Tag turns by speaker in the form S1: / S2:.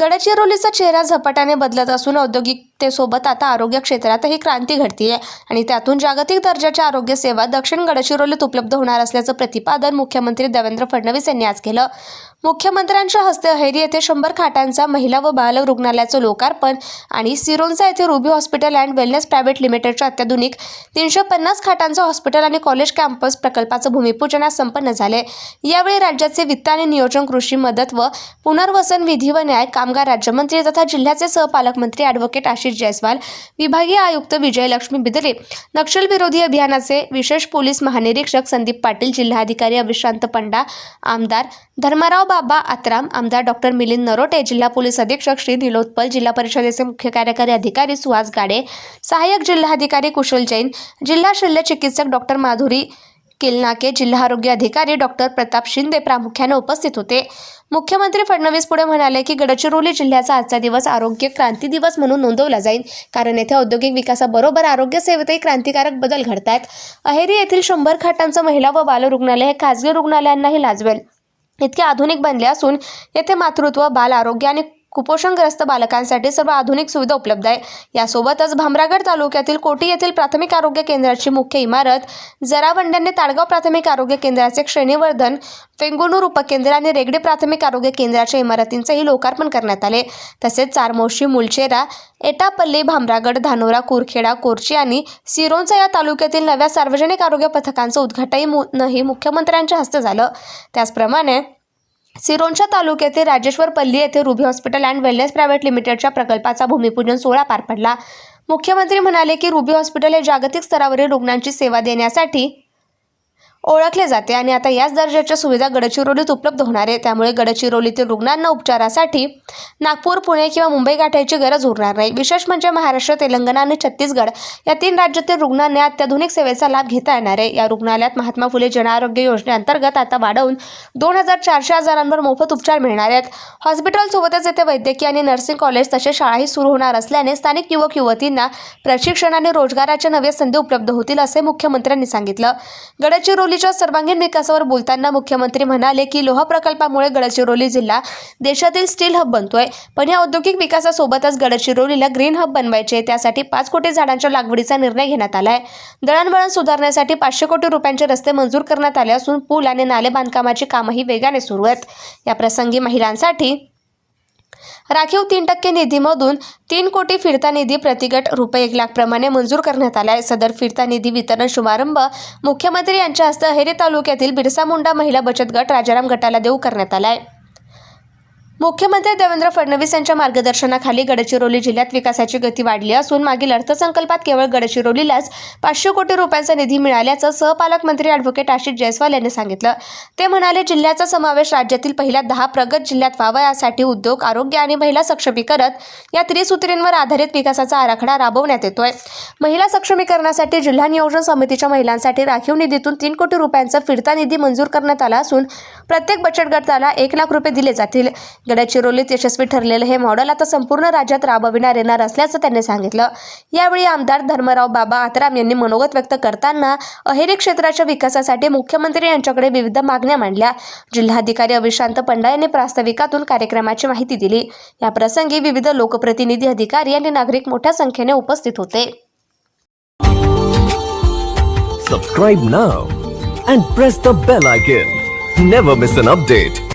S1: गडचिरोलीचा चेहरा झपाट्याने बदलत असून औद्योगिकतेसोबत आता आरोग्य क्षेत्रातही क्रांती घडतीये. आणि त्यातून जागतिक दर्जाच्या आरोग्य सेवा दक्षिण गडचिरोलीत उपलब्ध होणार असल्याचं प्रतिपादन मुख्यमंत्री देवेंद्र फडणवीस यांनी आज केलं. मुख्यमंत्र्यांच्या हस्ते अहेरी येथे शंभर खाटांचा महिला व बाल रुग्णालयाचं लोकार्पण आणि सिरोंचा येथे Ruby hospital and wellness private लिमिटेडच्या अत्याधुनिक तीनशे पन्नास खाटांचं हॉस्पिटल आणि कॉलेज कॅम्पस प्रकल्पाचं भूमिपूजन आज संपन्न झाले यावेळी राज्याचे वित्त आणि नियोजन कृषी मदत व पुनर्वसन विधी व न्याय कामगार राज्यमंत्री तथा जिल्ह्याचे सहपालकमंत्री ॲडव्होकेट आशिष जयस्वाल विभागीय आयुक्त विजयलक्ष्मी बिदरे नक्षल विरोधी अभियानाचे विशेष पोलीस महानिरीक्षक संदीप पाटील जिल्हाधिकारी अविश्रांत पंडा आमदार धर्माराव बाबा आत्राम आमदार डॉक्टर मिलिंद नरोटे जिल्हा पोलीस अधीक्षक श्री निलोत्पल जिल्हा परिषदेचे मुख्य कार्यकारी अधिकारी सुहास गाडे सहाय्यक जिल्हाधिकारी कुशल जैन जिल्हा शल्य चिकित्सक डॉक्टर माधुरी किलनाके जिल्हा आरोग्य अधिकारी डॉक्टर प्रताप शिंदे प्रामुख्याने उपस्थित होते. मुख्यमंत्री फडणवीस पुढे म्हणाले की गडचिरोली जिल्ह्याचा आजचा दिवस आरोग्य क्रांती दिवस म्हणून नोंदवला जाईल कारण येथे औद्योगिक विकासाबरोबर आरोग्य सेवेतही क्रांतिकारक बदल घडत आहेत अहेरी येथील शंभर खाटांचं महिला व बाल रुग्णालय हे खाजगी रुग्णालयांनाही लाजवेल. इतके आधुनिक बनले असून येथे मातृत्व बाल आरोग्य आणि कुपोषणग्रस्त बालकांसाठी सर्व आधुनिक सुविधा उपलब्ध आहे. यासोबतच भामरागड तालुक्यातील कोटी येथील प्राथमिक आरोग्य केंद्राची मुख्य इमारत जरावंड्याने ताडगाव प्राथमिक आरोग्य केंद्राचे श्रेणीवर्धन फेंगुनूर उपकेंद्र आणि रेगडे प्राथमिक आरोग्य केंद्राच्या इमारतींचेही लोकार्पण करण्यात आले. तसेच चारमोशी मुलचेरा एटापल्ली भामरागड धानोरा कुरखेडा कोरची आणि सिरोंचा या तालुक्यातील नव्या सार्वजनिक आरोग्य पथकांचं उद्घाटनही मुख्यमंत्र्यांच्या हस्ते झालं. त्याचप्रमाणे सिरोंचा तालुक्यातील राजेश्वर पल्ली येथे Ruby hospital and wellness private लिमिटेडच्या प्रकल्पाचा भूमिपूजन सोहळा पार पडला. मुख्यमंत्री म्हणाले की रुबी हॉस्पिटल हे जागतिक स्तरावरील रुग्णांची सेवा देण्यासाठी ओळखले जाते आणि आता याच दर्जाच्या सुविधा गडचिरोलीत उपलब्ध होणार आहे. त्यामुळे गडचिरोलीतील रुग्णांना उपचारासाठी नागपूर पुणे किंवा मुंबई गाठायची गरज उरणार नाही. विशेष म्हणजे महाराष्ट्र तेलंगणा आणि छत्तीसगड या तीन राज्यातील रुग्णांना अत्याधुनिक सेवेचा लाभ घेता येणार आहे. या रुग्णालयात महात्मा फुले जनआरोग्य योजनेअंतर्गत आता वाढवून दोन हजार चारशे हजारांवर मोफत उपचार मिळणार आहेत. हॉस्पिटलसोबतच येथे वैद्यकीय आणि नर्सिंग कॉलेज तसेच शाळाही सुरू होणार असल्याने स्थानिक युवक युवतींना प्रशिक्षण आणि रोजगाराच्या नव्या संधी उपलब्ध होतील असे मुख्यमंत्र्यांनी सांगितलं. गडचिरोली गडचिरोलीच्या सर्वांगीण विकासावर बोलताना मुख्यमंत्री म्हणाले की लोहा प्रकल्पामुळे गडचिरोली जिल्हा देशातील स्टील हब बनतोय. पण या औद्योगिक विकासासोबतच गडचिरोलीला ग्रीन हब बनवायचे त्यासाठी पाच कोटी झाडांच्या लागवडीचा निर्णय घेण्यात आलाय. दळणवळण सुधारण्यासाठी पाचशे कोटी रुपयांचे रस्ते मंजूर करण्यात आले असून पूल आणि नाले बांधकामाची कामही वेगाने सुरू आहेत. या प्रसंगी महिलांसाठी राखीव तीन टक्के निधीमधून तीन कोटी फिरता निधी प्रतिगट रुपये एक लाख प्रमाणे मंजूर करण्यात आला आहे सदर फिरता निधी वितरण शुभारंभ मुख्यमंत्री यांच्या हस्ते अहेरी तालुक्यातील बिरसा मुंडा महिला बचत गट राजाराम गटाला देऊ करण्यात आला आहे मुख्यमंत्री देवेंद्र फडणवीस यांच्या मार्गदर्शनाखाली गडचिरोली जिल्ह्यात विकासाची गती वाढली असून मागील अर्थसंकल्पात केवळ गडचिरोलीलाच पाचशे कोटी रुपयांचा निधी मिळाल्याचं सहपालकमंत्री अॅडव्होकेट आशिष जयस्वाल यांनी सांगितलं. ते म्हणाले जिल्ह्याचा समावेश राज्यातील पहिल्या दहा प्रगत जिल्ह्यात व्हावा यासाठी उद्योग आरोग्य आणि महिला सक्षमीकरण या त्रिसूत्रींवर आधारित विकासाचा आराखडा राबवण्यात येतोय. महिला सक्षमीकरणासाठी जिल्हा नियोजन समितीच्या महिलांसाठी राखीव निधीतून तीन कोटी रुपयांचा फिरता निधी मंजूर करण्यात आला असून प्रत्येक बचत गटाला एक लाख रुपये दिले जातील. गडचिरोलीत यशस्वी ठरलेलं हे मॉडेल आता संपूर्ण राज्यात राबविण्यात येणार असल्याचं त्यांनी सांगितलं यावेळी आमदार धर्मराव बाबा आतराम यांनी मनोगत व्यक्त करताना अहेरी क्षेत्राच्या विकासासाठी मुख्यमंत्री यांच्याकडे विविध मागण्या मांडल्या जिल्हाधिकारी अविशांत पंडा यांनी प्रास्ताविकातून कार्यक्रमाची माहिती दिली या प्रसंगी विविध लोकप्रतिनिधी अधिकारी आणि नागरिक मोठ्या संख्येने उपस्थित होते
S2: Subscribe now and press the bell icon. Never miss an update.